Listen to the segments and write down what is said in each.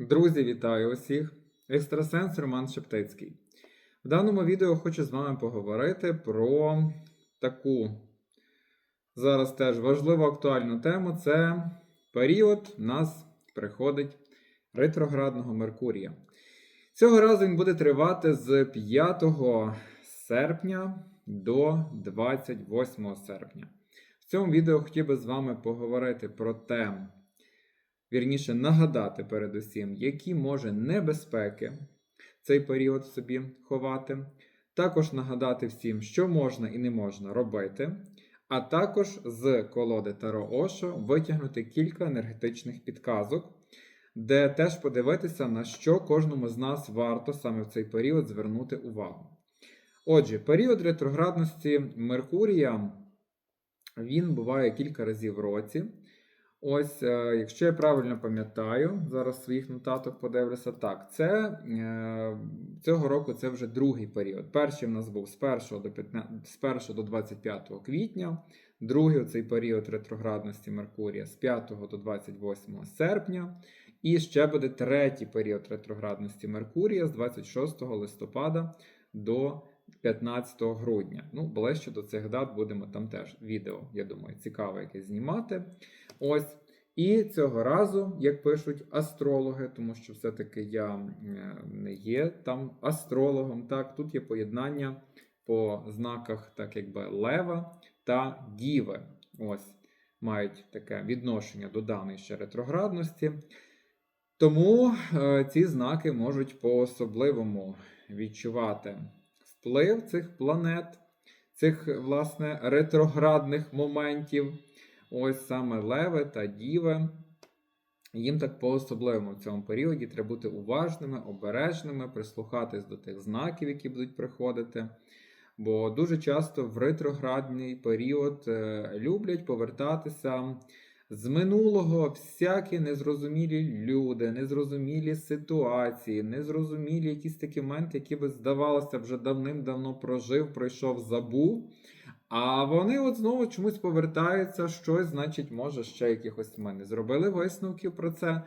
Друзі, вітаю усіх! Екстрасенс Роман Шептицький. В даному відео хочу з вами поговорити про таку зараз теж важливу актуальну тему. Це період у нас приходить ретроградного Меркурія. Цього разу він буде тривати з 5 серпня до 28 серпня. В цьому відео хотів би з вами поговорити про те, вірніше нагадати передусім, які може небезпеки цей період собі ховати. Також нагадати всім, що можна і не можна робити. А також з колоди Таро Ошо витягнути кілька енергетичних підказок, де теж подивитися, на що кожному з нас варто саме в цей період звернути увагу. Отже, період ретроградності Меркурія він буває кілька разів в році. Ось, е, якщо я правильно пам'ятаю, зараз своїх нотаток подивлюся. Так, це е, цього року це вже другий період. Перший в нас був з 1 до 15, з 1 до 25 квітня, другий цей період ретроградності Меркурія з 5 до 28 серпня. І ще буде третій період ретроградності Меркурія з 26 листопада до 15 грудня. Ну, ближче до цих дат будемо там теж відео, я думаю, цікаве якесь знімати. Ось. І цього разу, як пишуть астрологи, тому що все-таки я не є там астрологом. Так, тут є поєднання по знаках, так якби лева та діви. Ось мають таке відношення до даної ще ретроградності. Тому е, ці знаки можуть по-особливому відчувати вплив цих планет, цих, власне, ретроградних моментів. Ось саме леви та діви. Їм так по-особливому в цьому періоді треба бути уважними, обережними, прислухатись до тих знаків, які будуть приходити. Бо дуже часто в ретроградний період е, люблять повертатися з минулого всякі незрозумілі люди, незрозумілі ситуації, незрозумілі якісь такі моменти, які би здавалося вже давним-давно прожив, пройшов, забув. А вони от знову чомусь повертаються, щось, значить, може, ще якихось ми не зробили висновків про це.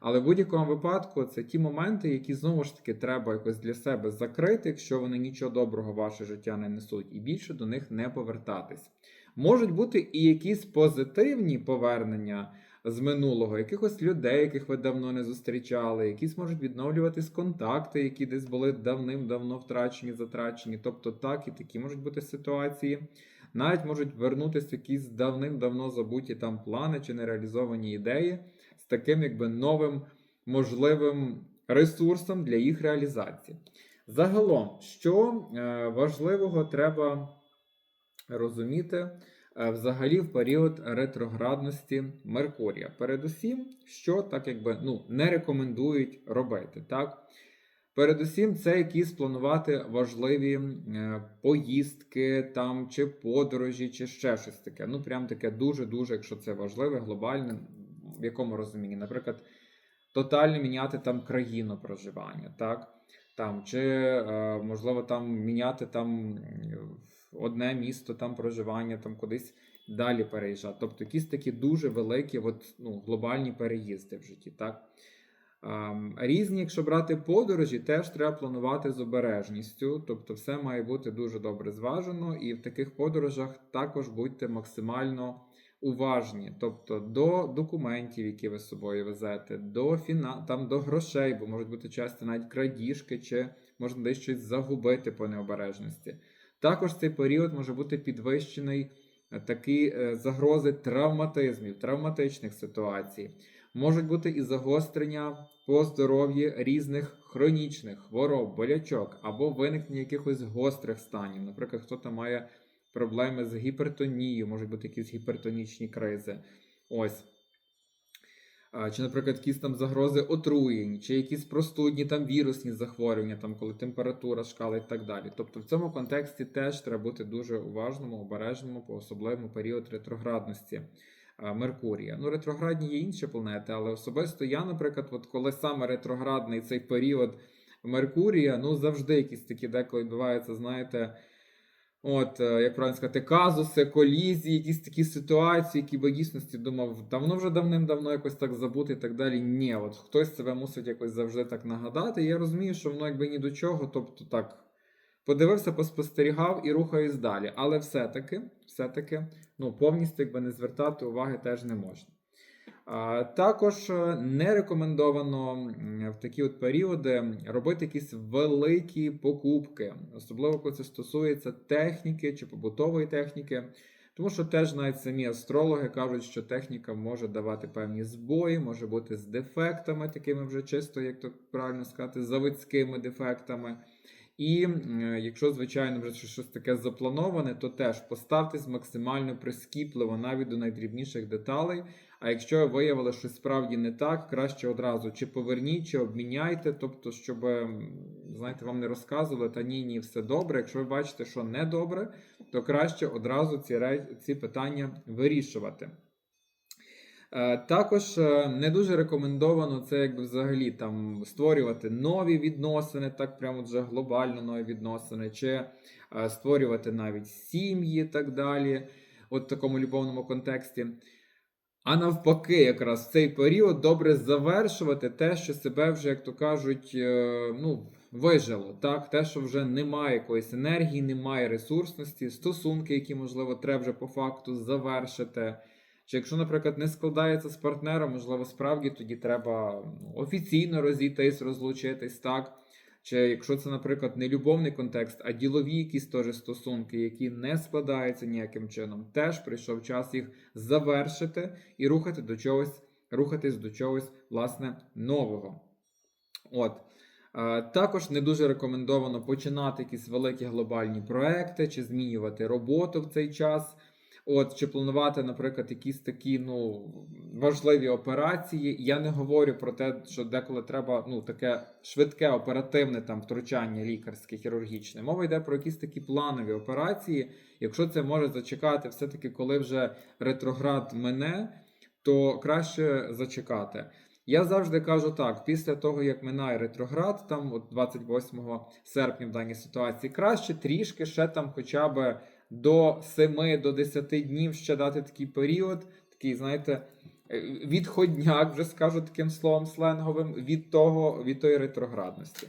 Але в будь-якому випадку це ті моменти, які знову ж таки треба якось для себе закрити, якщо вони нічого доброго в ваше життя не несуть, і більше до них не повертатись. Можуть бути і якісь позитивні повернення з минулого, якихось людей, яких ви давно не зустрічали, якісь можуть відновлюватись контакти, які десь були давним-давно втрачені, затрачені. Тобто так і такі можуть бути ситуації. Навіть можуть вернутися якісь давним-давно забуті там плани чи нереалізовані ідеї з таким якби новим можливим ресурсом для їх реалізації. Загалом, що е, важливого треба розуміти е, взагалі в період ретроградності Меркурія. Передусім, що так якби ну, не рекомендують робити. так? Передусім, це якісь планувати важливі е, поїздки там, чи подорожі, чи ще щось таке. Ну, прям таке дуже-дуже, якщо це важливе, глобальне, в якому розумінні, наприклад, тотально міняти там країну проживання, так? Там, Чи, е, можливо, там міняти там одне місто там проживання, там кудись далі переїжджати. Тобто якісь такі дуже великі от, ну, глобальні переїзди в житті. так? Різні, якщо брати подорожі, теж треба планувати з обережністю, тобто все має бути дуже добре зважено, і в таких подорожах також будьте максимально уважні, тобто до документів, які ви з собою везете, до фіна... там, до грошей, бо можуть бути часто навіть крадіжки, чи можна десь щось загубити по необережності. Також цей період може бути підвищений е, такі е, загрози травматизмів, травматичних ситуацій. Можуть бути і загострення по здоров'ї різних хронічних хвороб, болячок або виникнення якихось гострих станів. Наприклад, хто-то має проблеми з гіпертонією, можуть бути якісь гіпертонічні кризи. Ось. Чи, наприклад, якісь там загрози отруєнь, чи якісь простудні там вірусні захворювання, там коли температура шкала і так далі. Тобто в цьому контексті теж треба бути дуже уважному, обережному по особливому період ретроградності Меркурія. Ну, ретроградні є інші планети, але особисто я, наприклад, от коли саме ретроградний цей період Меркурія, ну завжди якісь такі деколи відбуваються, знаєте. От, е, як правильно сказати, казуси, колізії, якісь такі ситуації, які би дійсності думав, давно вже давним-давно якось так забути і так далі. Ні, от хтось себе мусить якось завжди так нагадати. Я розумію, що воно якби ні до чого, тобто так. Подивився, поспостерігав і рухаюсь далі. Але все-таки, все-таки, ну, повністю якби не звертати уваги теж не можна. Також е, не рекомендовано в такі от періоди робити якісь великі покупки, особливо коли це стосується техніки чи побутової техніки. Тому що теж навіть самі астрологи кажуть, що техніка може давати певні збої, може бути з дефектами, такими вже чисто, як то правильно сказати, заводськими дефектами. І е, якщо, звичайно, вже щось таке заплановане, то теж поставтесь максимально прискіпливо навіть до найдрібніших деталей. А якщо виявили, що справді не так, краще одразу чи поверніть, чи обміняйте, тобто, щоб знаєте, вам не розказували, та ні, ні, все добре. Якщо ви бачите, що не добре, то краще одразу ці, ці питання вирішувати. Е, Також е, не дуже рекомендовано це якби взагалі там створювати нові відносини, так прямо вже глобально нові відносини, чи е, створювати навіть сім'ї так далі, от в такому любовному контексті. А навпаки, якраз в цей період добре завершувати те, що себе вже, як то кажуть, ну, вижило. Так? Те, що вже немає якоїсь енергії, немає ресурсності, стосунки, які, можливо, треба вже по факту завершити. Чи якщо, наприклад, не складається з партнером, можливо, справді тоді треба ну, офіційно розійтись, розлучитись, так? Чи якщо це, наприклад, не любовний контекст, а ділові якісь теж стосунки, які не складаються ніяким чином, теж прийшов час їх завершити і рухати до чогось, рухатись до чогось власне нового. От. Також не дуже рекомендовано починати якісь великі глобальні проекти чи змінювати роботу в цей час. От, чи планувати, наприклад, якісь такі ну, важливі операції. Я не говорю про те, що деколи треба ну, таке швидке оперативне там втручання лікарське, хірургічне. Мова йде про якісь такі планові операції. Якщо це може зачекати, все-таки, коли вже ретроград мине, то краще зачекати. Я завжди кажу так: після того, як минає ретроград, там от 28 серпня в даній ситуації, краще трішки ще там хоча б до 7 до 10 днів ще дати такий період, такий, знаєте, е, відходняк, вже скажу таким словом сленговим, від того, від тої ретроградності.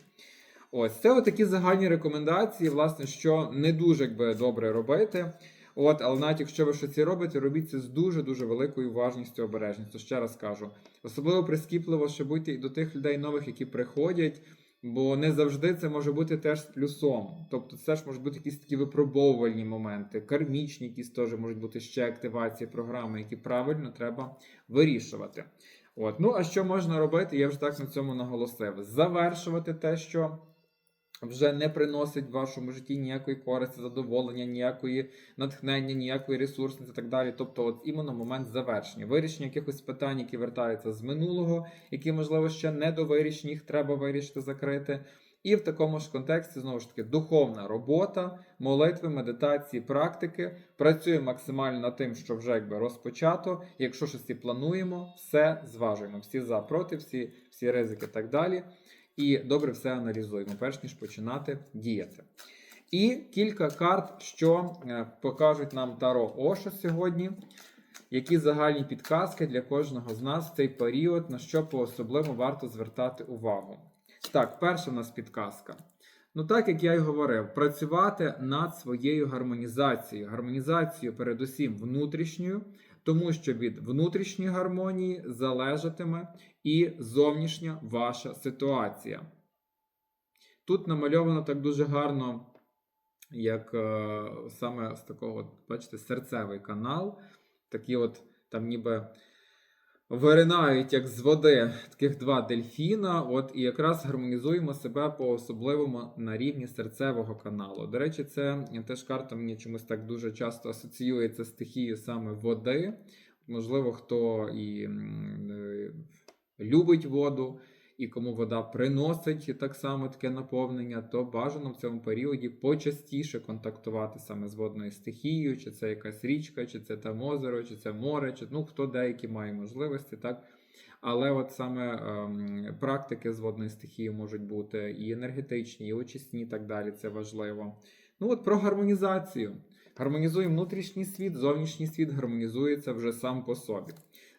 Ось це такі загальні рекомендації, власне, що не дуже якби, добре робити. От, але навіть якщо ви щось робите, робіть це з дуже дуже великою уважністю обережністю. Ще раз кажу. Особливо прискіпливо, що будьте і до тих людей нових, які приходять, бо не завжди це може бути теж плюсом. Тобто це ж можуть бути якісь такі випробовувальні моменти, кармічні, якісь теж можуть бути ще активації програми, які правильно треба вирішувати. От. Ну а що можна робити? Я вже так на цьому наголосив. Завершувати те, що вже не приносить в вашому житті ніякої користі, задоволення, ніякої натхнення, ніякої ресурсності так далі. Тобто, от іменно момент завершення, вирішення якихось питань, які вертаються з минулого, які, можливо, ще не довирішені, їх треба вирішити, закрити. І в такому ж контексті, знову ж таки, духовна робота, молитви, медитації, практики. Працюємо максимально над тим, що вже якби розпочато. Якщо щось і плануємо, все зважуємо. Всі за, проти, всі, всі ризики так далі. І добре все аналізуємо, перш ніж починати діяти. І кілька карт, що е, покажуть нам Таро Ошо сьогодні. Які загальні підказки для кожного з нас в цей період, на що по-особливо варто звертати увагу. Так, перша в нас підказка. Ну, так як я й говорив, працювати над своєю гармонізацією. Гармонізацією, передусім, внутрішньою, тому що від внутрішньої гармонії залежатиме і зовнішня ваша ситуація. Тут намальовано так дуже гарно, як е, саме з такого, бачите, серцевий канал. Такі от там ніби виринають, як з води, таких два дельфіна. От, і якраз гармонізуємо себе по-особливому на рівні серцевого каналу. До речі, це теж карта мені чомусь так дуже часто асоціюється з стихією саме води. Можливо, хто і е, любить воду, і кому вода приносить так само таке наповнення, то бажано в цьому періоді почастіше контактувати саме з водною стихією, чи це якась річка, чи це там озеро, чи це море, чи ну хто деякі має можливості, так. Але от саме ем, практики з водною стихією можуть бути і енергетичні, і очисні, і так далі. Це важливо. Ну от про гармонізацію. Гармонізуємо внутрішній світ, зовнішній світ гармонізується вже сам по собі.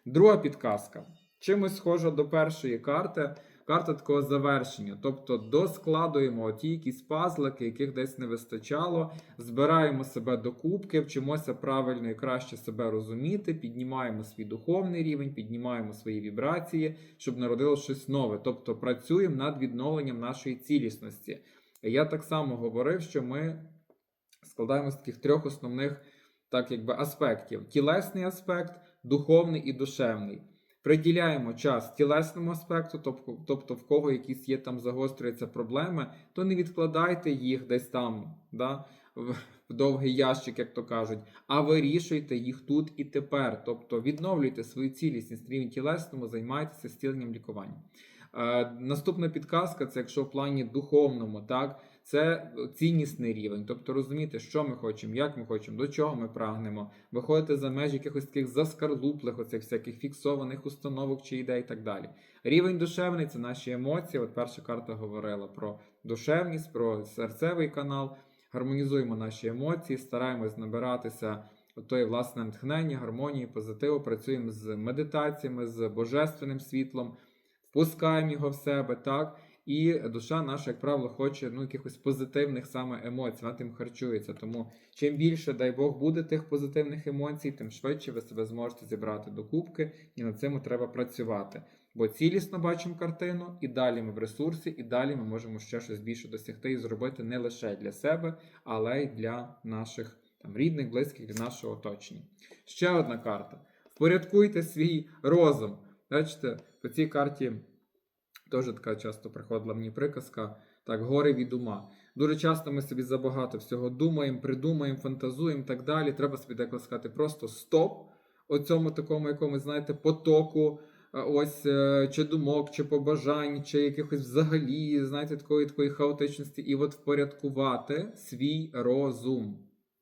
Друга підказка. Чимось схожа до першої карти. Карта такого завершення. Тобто доскладуємо ті якісь пазлики, яких десь не вистачало, збираємо себе до кубки, вчимося правильно і краще себе розуміти, піднімаємо свій духовний рівень, піднімаємо свої вібрації, щоб народило щось нове. Тобто працюємо над відновленням нашої цілісності. Я так само говорив, що ми складаємо з таких трьох основних так, якби, аспектів: тілесний аспект, духовний і душевний. Приділяємо час тілесному аспекту, тобто, тобто в кого якісь є там загострюються проблеми, то не відкладайте їх десь там, да, в, довгий ящик, як то кажуть, а вирішуйте їх тут і тепер. Тобто відновлюйте свою цілісність рівень тілесному, займайтеся зціленням лікуванням. Е, наступна підказка це якщо в плані духовному, так, це ціннісний рівень. Тобто розуміти, що ми хочемо, як ми хочемо, до чого ми прагнемо, виходити за межі якихось таких заскарлуплих, оцих всяких фіксованих установок чи ідей і так далі. Рівень душевний це наші емоції. От перша карта говорила про душевність, про серцевий канал. Гармонізуємо наші емоції, стараємось набиратися тої власне натхнення, гармонії, позитиву. Працюємо з медитаціями, з божественним світлом, впускаємо його в себе, так. І душа наша, як правило, хоче ну, якихось позитивних саме емоцій, вона тим харчується. Тому чим більше, дай Бог, буде тих позитивних емоцій, тим швидше ви себе зможете зібрати до кубки, і над цим треба працювати. Бо цілісно бачимо картину, і далі ми в ресурсі, і далі ми можемо ще щось більше досягти і зробити не лише для себе, але й для наших там, рідних, близьких, для нашого оточення. Ще одна карта. Впорядкуйте свій розум. Бачите, по цій карті. Теж така часто приходила мені приказка. Так, гори від ума. Дуже часто ми собі забагато всього думаємо, придумаємо, фантазуємо і так далі. Треба собі деколи сказати просто стоп оцьому такому якомусь, знаєте, потоку ось е, чи думок, чи побажань, чи якихось взагалі, знаєте, такої такої хаотичності, і от впорядкувати свій розум.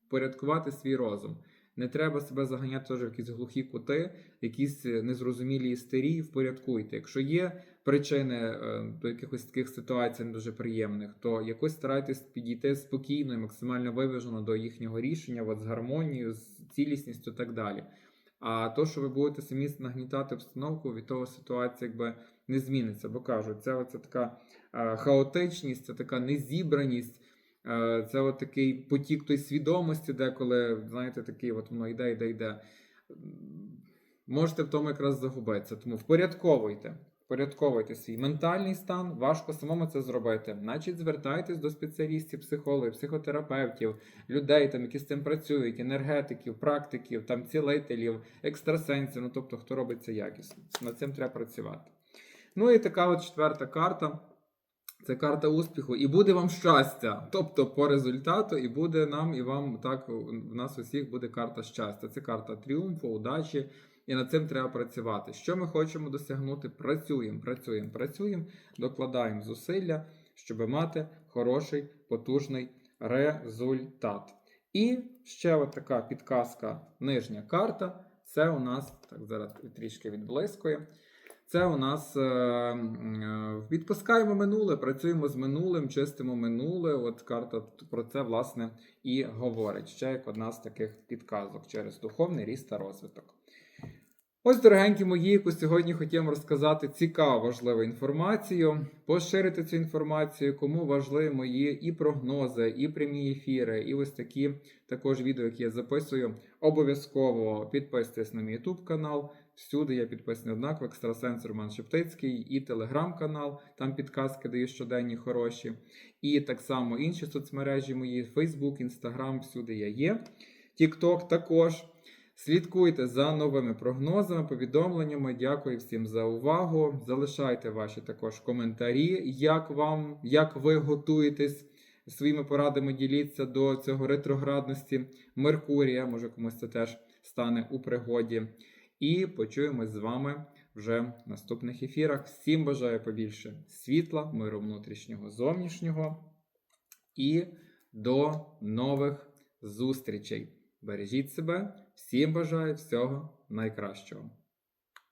Впорядкувати свій розум. Не треба себе заганяти теж в якісь глухі кути, якісь е, незрозумілі істерії, впорядкуйте. Якщо є причини е, до якихось таких ситуацій не дуже приємних, то якось старайтесь підійти спокійно і максимально виважено до їхнього рішення, от з гармонією, з цілісністю і так далі. А то, що ви будете самі нагнітати обстановку, від того ситуація якби не зміниться. Бо кажуть, це оце така е, хаотичність, це така незібраність. Е, Це от такий потік той свідомості, деколи, знаєте, такий от воно йде, йде, йде. Можете в тому якраз загубитися. Тому впорядковуйте. Впорядковуйте свій ментальний стан, важко самому це зробити. Значить, звертайтесь до спеціалістів, психологів, психотерапевтів, людей, там, які з цим працюють, енергетиків, практиків, там, цілителів, екстрасенсів, ну тобто, хто робить це якісно. Над цим треба працювати. Ну і така от четверта карта. Це карта успіху, і буде вам щастя. Тобто по результату, і буде нам, і вам так в нас усіх буде карта щастя. Це карта тріумфу, удачі, і над цим треба працювати. Що ми хочемо досягнути? Працюємо, працюємо, працюємо, докладаємо зусилля, щоб мати хороший, потужний результат. І ще от така підказка, нижня карта. Це у нас так зараз трішки відблискує. Це у нас е, е, відпускаємо минуле, працюємо з минулим, чистимо минуле. От карта про це власне і говорить. Ще як одна з таких підказок через духовний ріст та розвиток. Ось, дорогенькі мої, яку сьогодні хотів розказати цікаву, важливу інформацію. Поширити цю інформацію, кому важливі мої і прогнози, і прямі ефіри, і ось такі також відео, які я записую. Обов'язково підписуйтесь на мій YouTube канал. Всюди я підписаний однаково, екстрасенс Роман Шептицький, і телеграм-канал, там підказки даю щоденні хороші. І так само інші соцмережі мої: Facebook, Instagram, всюди я є. TikTok також. Слідкуйте за новими прогнозами, повідомленнями. Дякую всім за увагу. Залишайте ваші також коментарі, як вам, як ви готуєтесь своїми порадами діліться до цього ретроградності Меркурія. Може комусь це теж стане у пригоді. І почуємось з вами вже в наступних ефірах. Всім бажаю побільше світла, миру внутрішнього, зовнішнього. І до нових зустрічей. Бережіть себе, всім бажаю всього найкращого.